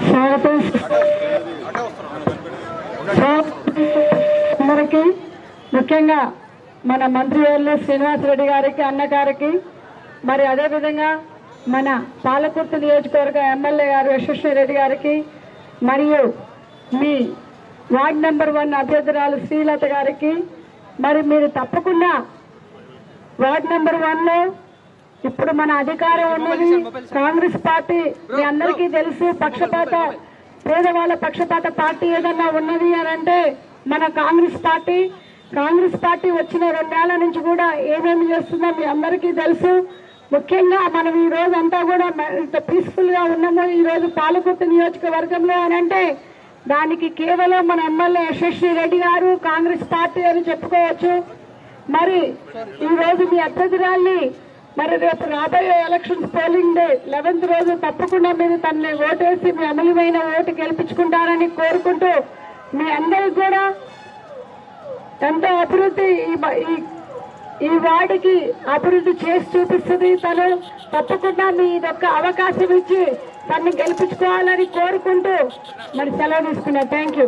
స్వాగతం అందరికీ ముఖ్యంగా మన మంత్రి వాళ్ళు శ్రీనివాసరెడ్డి గారికి అన్న గారికి మరి అదేవిధంగా మన పాలకుర్తి నియోజకవర్గ ఎమ్మెల్యే గారు యశస్వి రెడ్డి గారికి మరియు మీ వార్డ్ నెంబర్ వన్ అభ్యర్థురాలు శ్రీలత గారికి మరి మీరు తప్పకుండా వార్డ్ నెంబర్ వన్లో ఇప్పుడు మన అధికారం ఉన్నది కాంగ్రెస్ పార్టీ. మీ అందరికీ తెలుసు పక్షపాత పేదవాళ్ళ పక్షపాత పార్టీ ఏదన్నా ఉన్నది అని అంటే మన కాంగ్రెస్ పార్టీ. కాంగ్రెస్ పార్టీ వచ్చిన రెండేళ్ళ నుంచి కూడా ఏమేమి చేస్తుందో మీ అందరికీ తెలుసు. ముఖ్యంగా మనం ఈ రోజు అంతా కూడా ఇంత పీస్ఫుల్గా ఉన్నాము. ఈ రోజు పాలకుర్తి నియోజకవర్గంలో అని అంటే దానికి కేవలం మన ఎమ్మెల్యే యశస్వి రెడ్డి గారు కాంగ్రెస్ పార్టీ అని చెప్పుకోవచ్చు. మరి ఈ రోజు మీ అభ్యర్థురాల్ని మరి రేపు రాబోయే ఎలక్షన్స్ పోలింగ్ డే లెవెన్త్ రోజు తప్పకుండా మీరు తనని ఓటేసి మీ అమూల్యమైన ఓటు గెలిపించుకుంటారని కోరుకుంటూ మీ అందరికి కూడా ఎంతో అభివృద్ధి ఈ వార్డుకి అభివృద్ధి చేసి చూపిస్తుంది తను. తప్పకుండా మీ ఇదొక్క అవకాశం ఇచ్చి తనని గెలిపించుకోవాలని కోరుకుంటూ మరి సెలవు తీసుకున్నా థ్యాంక్ యూ